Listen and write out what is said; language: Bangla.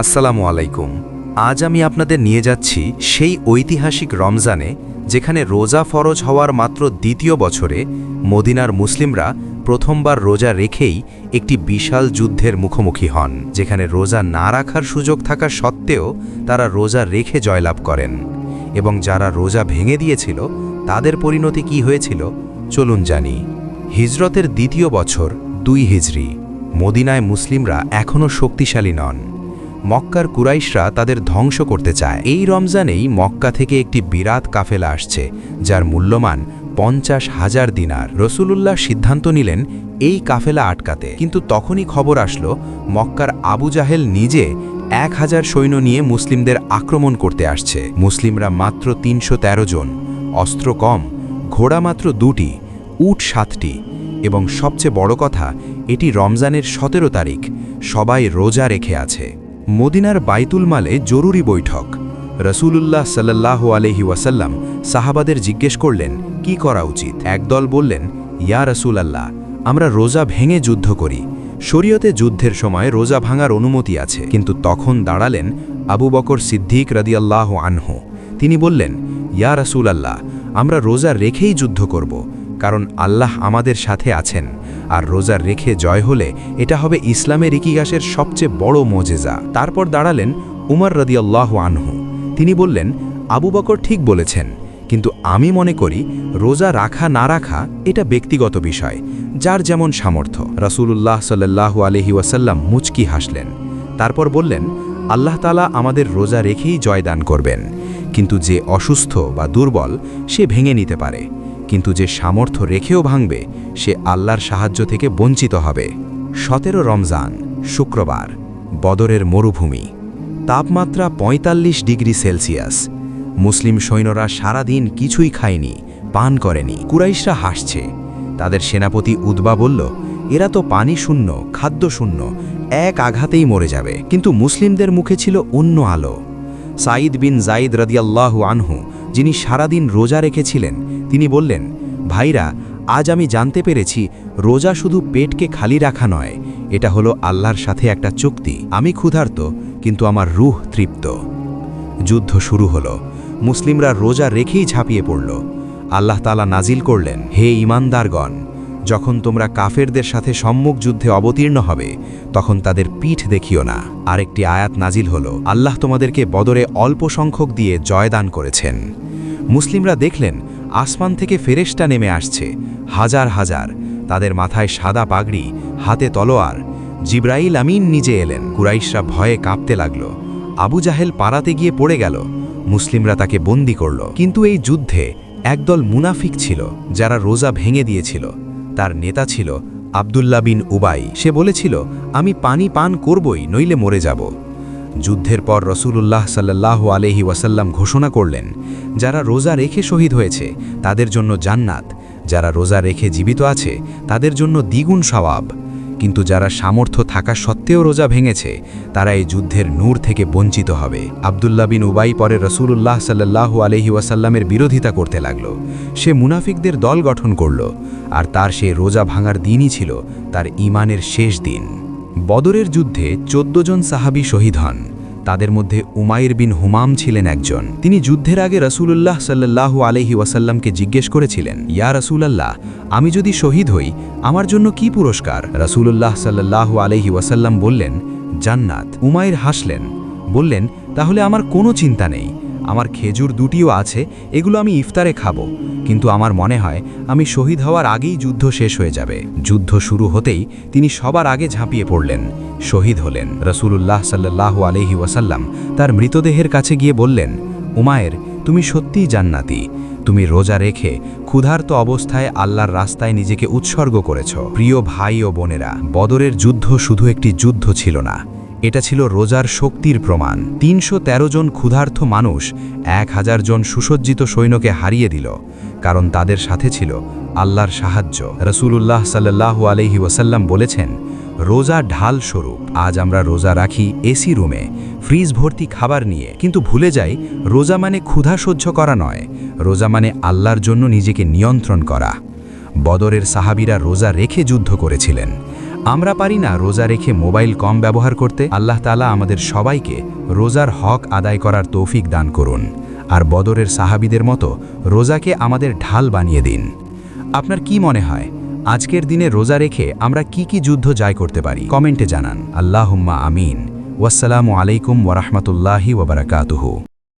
আসসালামু আলাইকুম। আজ আমি আপনাদের নিয়ে যাচ্ছি সেই ঐতিহাসিক রমজানে, যেখানে রোজা ফরজ হওয়ার মাত্র দ্বিতীয় বছরে মদিনার মুসলিমরা প্রথমবার রোজা রেখেই একটি বিশাল যুদ্ধের মুখোমুখি হন, যেখানে রোজা না রাখার সুযোগ থাকা সত্ত্বেও তারা রোজা রেখে জয়লাভ করেন। এবং যারা রোজা ভেঙে দিয়েছিল, তাদের পরিণতি কি হয়েছিল, চলুন জানি। হিজরতের দ্বিতীয় বছর, দুই হিজরি। মদিনায় মুসলিমরা এখনও শক্তিশালী নন। মক্কার কুরাইশরা তাদের ধ্বংস করতে চায়। এই রমজানেই মক্কা থেকে একটি বিরাট কাফেলা আসছে, যার মূল্যমান পঞ্চাশ হাজার দিনার। রসুলুল্লাহ সিদ্ধান্ত নিলেন এই কাফেলা আটকাতে। কিন্তু তখনই খবর আসলো, মক্কার আবু জাহেল নিজে এক হাজার সৈন্য নিয়ে মুসলিমদের আক্রমণ করতে আসছে। মুসলিমরা মাত্র তিনশো তেরো জন, অস্ত্র কম, ঘোড়া মাত্র দুটি, উট সাতটি। এবং সবচেয়ে বড় কথা, এটি রমজানের সতেরো তারিখ, সবাই রোজা রেখে আছে। মদিনার বাইতুল মালে জরুরি বৈঠক। রসুলুল্লাহ সাল্লাহ আলহি ওয়াসাল্লাম সাহাবাদের জিজ্ঞেস করলেন, কি করা উচিত? একদল বললেন, ইয়া রসুল আল্লাহ আমরা রোজা ভেঙে যুদ্ধ করি। শরীয়তে যুদ্ধের সময় রোজা ভাঙার অনুমতি আছে। কিন্তু তখন দাঁড়ালেন আবু বকর সিদ্দিক রদিয়াল্লাহ আনহু। তিনি বললেন, ইয়া রসুল আল্লাহ আমরা রোজা রেখেই যুদ্ধ করব, কারণ আল্লাহ আমাদের সাথে আছেন। আর রোজা রেখে জয় হলে এটা হবে ইসলামের ইতিহাসের সবচেয়ে বড় মজেজা। তারপর দাঁড়ালেন উমর রদিয়াল্লাহ আনহু। তিনি বললেন, আবু বকর ঠিক বলেছেন, কিন্তু আমি মনে করি রোজা রাখা না রাখা এটা ব্যক্তিগত বিষয়, যার যেমন সামর্থ্য। রাসূলুল্লাহ সাল্লাল্লাহু আলহি ওয়াসাল্লাম মুচকি হাসলেন। তারপর বললেন, আল্লাহ তালা আমাদের রোজা রেখেই জয়দান করবেন, কিন্তু যে অসুস্থ বা দুর্বল সে ভেঙে নিতে পারে। কিন্তু যে সামর্থ্য রেখেও ভাঙবে, সে আল্লাহর সাহায্য থেকে বঞ্চিত হবে। সতেরো রমজান, শুক্রবার, বদরের মরুভূমি। তাপমাত্রা ৪৫ ডিগ্রি সেলসিয়াস। মুসলিম সৈন্যরা সারাদিন কিছুই খায়নি, পান করেনি। কুরাইশরা হাসছে। তাদের সেনাপতি উদ্বা বলল, এরা তো পানি শূন্য, খাদ্য শূন্য, এক আঘাতেই মরে যাবে। কিন্তু মুসলিমদের মুখে ছিল অন্য আলো। সাঈদ বিন জাইদ রদিয়াল্লাহু আনহু যিনি সারাদিন রোজা রেখেছিলেন, তিনি বললেন, ভাইরা, আজ আমি জানতে পেরেছি, রোজা শুধু পেটকে খালি রাখা নয়, এটা হলো আল্লাহর সাথে একটা চুক্তি। আমি ক্ষুধার্ত, কিন্তু আমার রুহ তৃপ্ত। যুদ্ধ শুরু হলো। মুসলিমরা রোজা রেখেই ঝাঁপিয়ে পড়ল। আল্লাহ তালা নাজিল করলেন, হে ইমানদারগণ যখন তোমরা কাফেরদের সাথে সম্মুখ যুদ্ধে অবতীর্ণ হবে, তখন তাদের পিঠ দেখিও না। আরেকটি আয়াত নাজিল হল, আল্লাহ তোমাদেরকে বদরে অল্প সংখ্যক দিয়ে জয়দান করেছেন। মুসলিমরা দেখলেন, আসমান থেকে ফেরেশটা নেমে আসছে, হাজার হাজার, তাদের মাথায় সাদা পাগড়ি, হাতে তলোয়ার। জিব্রাইল আমিন নিজে এলেন, কুরাইশরা ভয়ে কাঁপতে লাগল। আবু জাহেল পাড়াতে গিয়ে পড়ে গেল, মুসলিমরা তাকে বন্দি করল। কিন্তু এই যুদ্ধে একদল মুনাফিক ছিল, যারা রোজা ভেঙে দিয়েছিল। তার নেতা ছিল আবদুল্লা বিন উবাই। সে বলেছিল, আমি পানি পান করবই, নইলে মরে যাব। যুদ্ধের পর রসুলুল্লাহ সাল্লাহ আলহি ওয়াসাল্লাম ঘোষণা করলেন, যারা রোজা রেখে শহীদ হয়েছে, তাদের জন্য জান্নাত। যারা রোজা রেখে জীবিত আছে, তাদের জন্য দ্বিগুণ সওয়াব কিন্তু যারা সামর্থ্য থাকা সত্ত্বেও রোজা ভেঙেছে, তারা এই যুদ্ধের নূর থেকে বঞ্চিত হবে। আবদুল্লা বিন উবাই পরে রসুলুল্লাহ সাল্লাহু আলহি ওয়াসাল্লামের বিরোধিতা করতে লাগল। সে মুনাফিকদের দল গঠন করল, আর তার সে রোজা ভাঙার দিনই ছিল তার ইমানের শেষ দিন। বদরের যুদ্ধে চোদ্দ জন সাহাবি শহীদ হন। তাদের মধ্যে উমাইর বিন হুমাম ছিলেন একজন। তিনি যুদ্ধের আগে রসুলুল্লাহ সাল্লাহ আলহি ওয়াসাল্লামকে জিজ্ঞেস করেছিলেন, ইয়া রসুলাল্লাহ, আমি যদি শহীদ হই, আমার জন্য কি পুরস্কার? রসুলুল্লাহ সাল্লাহ আলহি ওয়াসাল্লাম বললেন, জান্নাত। উমাইর হাসলেন, বললেন, তাহলে আমার কোনো চিন্তা নেই। আমার খেজুর দুটিও আছে, এগুলো আমি ইফতারে খাব। কিন্তু আমার মনে হয়, আমি শহীদ হওয়ার আগেই যুদ্ধ শেষ হয়ে যাবে। যুদ্ধ শুরু হতেই তিনি সবার আগে ঝাঁপিয়ে পড়লেন, শহীদ হলেন। রসুলুল্লাহ সাল্লাহ আলহি ওয়াসাল্লাম তার মৃতদেহের কাছে গিয়ে বললেন, উমায়ের, তুমি সত্যিই জান্নাতি। তুমি রোজা রেখে ক্ষুধার্ত অবস্থায় আল্লাহর রাস্তায় নিজেকে উৎসর্গ করেছ। প্রিয় ভাই ও বোনেরা, বদরের যুদ্ধ শুধু একটি যুদ্ধ ছিল না। এটা ছিল রোজার শক্তির প্রমাণ। তিনশো তেরো জন ক্ষুধার্থ মানুষ এক হাজার জন সুসজ্জিত সৈন্যকে হারিয়ে দিল, কারণ তাদের সাথে ছিল আল্লাহর সাহায্য। রসুলুল্লাহ সাল্লাহ আলহি ওসাল্লাম বলেছেন, রোজা ঢাল স্বরূপ। আজ আমরা রোজা রাখি এসি রুমে, ফ্রিজ ভর্তি খাবার নিয়ে। কিন্তু ভুলে যাই, রোজা মানে ক্ষুধা সহ্য করা নয়, রোজা মানে আল্লাহর জন্য নিজেকে নিয়ন্ত্রণ করা। বদরের সাহাবিরা রোজা রেখে যুদ্ধ করেছিলেন। আমরা পারি না রোজা রেখে মোবাইল কম ব্যবহার করতে। আল্লাহ তালা আমাদের সবাইকে রোজার হক আদায় করার তৌফিক দান করুন। আর বদরের সাহাবিদের মতো রোজাকে আমাদের ঢাল বানিয়ে দিন। আপনার কি মনে হয়, আজকের দিনে রোজা রেখে আমরা কি কি যুদ্ধ জয় করতে পারি? কমেন্টে জানান। আল্লাহুম্মা আমিন। ওয়াসসালামু আলাইকুম ওরহমতুল্লাহি ওবরাকাতুহু